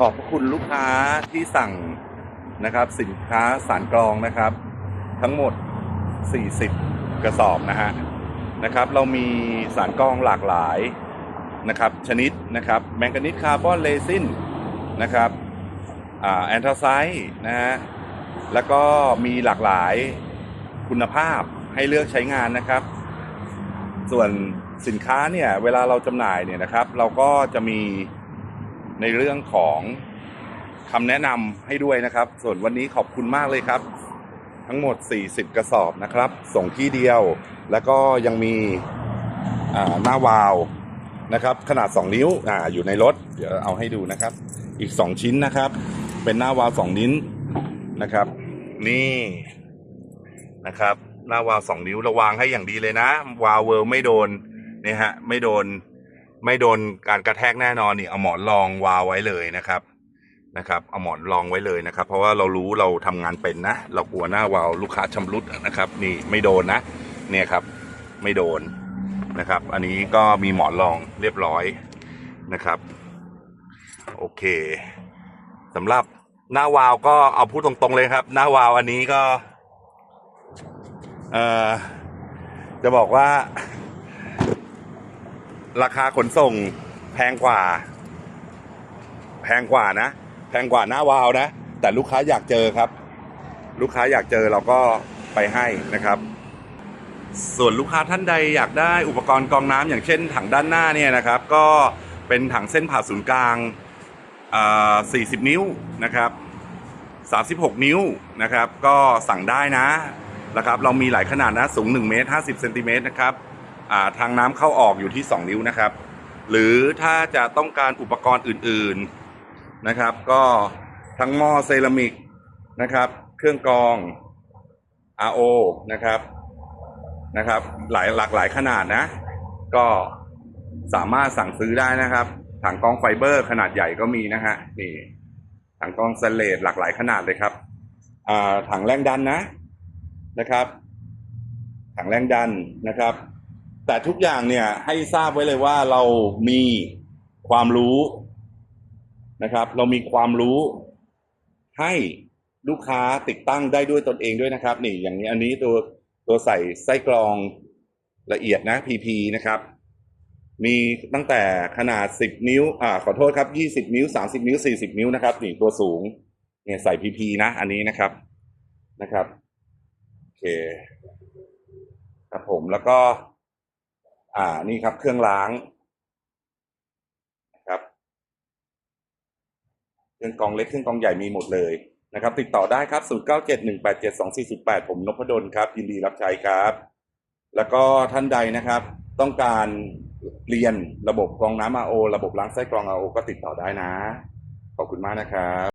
ขอบคุณลูกค้าที่สั่งนะครับ สินค้าสารกรองนะครับ ทั้งหมด 40 กระสอบนะฮะนะครับ เรามีสารกรองหลากหลายนะครับ ชนิดนะครับแมงกานีสคาร์บอนเรซินนะครับแอนทราไซต์นะฮะแล้วก็มีหลากหลายคุณภาพให้เลือกใช้งานนะครับ ส่วนสินค้าเนี่ยเวลาเราจำหน่ายเนี่ยนะครับ เราก็จะมี ในเรื่องของคำแนะนำให้ด้วยนะครับ ส่วนวันนี้ขอบคุณมากเลยครับ ทั้งหมด 40 กระสอบนะครับ ส่งที่เดียว แล้วก็ยังมีหน้าวาวนะครับ ขนาด 2 นิ้วออยู่ในรถ เดี๋ยวเอาให้ดูนะครับ อีก 2 ชิ้นนะครับ เป็นหน้าวาว 2 นิ้วนะครับ นี่นะครับ หน้าวาว 2 นิ้วระวางให้อย่างดีเลยนะ วาวเวิร์ไม่โดนเนี่ยฮะ ไม่โดน ไม่โดนการกระแทกแน่นอนนี่เอาหมอนรองวาวไว้เลยนะครับนะครับเอาหมอนรองไว้เลยนะครับ เพราะว่าเรารู้เราทำงานเป็นนะ เรากลัวหน้าวาวลูกค้าชำรุดนะครับ นี่ไม่โดนนะ เนี่ยครับ ไม่โดนนะครับ อันนี้ก็มีหมอนรองเรียบร้อยนะครับ โอเคสำหรับหน้าวาวก็เอาพูดตรงๆเลยครับ หน้าวาวอันนี้ก็ เอ่อจะบอกว่า ราคาขนส่งแพงกว่า แพงกว่านะ แพงกว่าหน้าวาวนะ แต่ลูกค้าอยากเจอครับ ลูกค้าอยากเจอเราก็ไปให้นะครับ ส่วนลูกค้าท่านใดอยากได้อุปกรณ์กรองน้ำอย่างเช่น ถังด้านหน้าเนี่ยนะครับ ก็เป็นถังเส้นผ่าศูนย์กลางอ่า40 นิ้วนะครับ36 นิ้วนะครับ ก็สั่งได้นะนะครับ เรามีหลายขนาดนะ สูง 1 เมตร 50 เซนติเมตรนะครับ ทางน้ำเข้าออกอยู่ที่ 2 นิ้วนะครับ หรือถ้าจะต้องการอุปกรณ์อื่นๆนะครับ ก็ทั้งหม้อเซรามิกนะครับ เครื่องกรอง RO นะครับนะครับ หลายหลากหลายขนาดนะ ก็สามารถสั่งซื้อได้นะครับถังกรองไฟเบอร์ขนาดใหญ่ก็มีนะฮะนี่ถังกรองสแตนเลสหลากหลายขนาดเลยครับอ่าถังแรงดันนะนะครับ ถังแรงดันนะครับ แต่ทุกอย่างเนี่ยให้ทราบไว้เลยว่าเรามีความรู้นะครับ เรามีความรู้ให้ลูกค้าติดตั้งได้ด้วยตนเองด้วยนะครับ นี่อย่างนี้อันนี้ตัวตัวใส่ไส้กรองละเอียดนะ PP นะครับ มีตั้งแต่ขนาด 10 นิ้ว อ่า ขอโทษครับ 20 นิ้ว 30 นิ้ว 40 นิ้วนะครับ นี่ตัวสูง เนี่ยใส่ PP นะ อันนี้นะครับ นะครับ โอเค ครับผม แล้วก็ อ่านี่ครับ เครื่องล้างนะครับ เครื่องกองเล็กเครื่องกองใหญ่มีหมดเลยนะครับ ติดต่อได้ครับ 0971872408ผมนพดลครับ ยินดีรับใช้ครับ แล้วก็ท่านใดนะครับ ต้องการเรียนระบบกรองน้ำ RO ระบบล้างไส้กรอง RO ก็ติดต่อได้นะ ขอบคุณมากนะครับ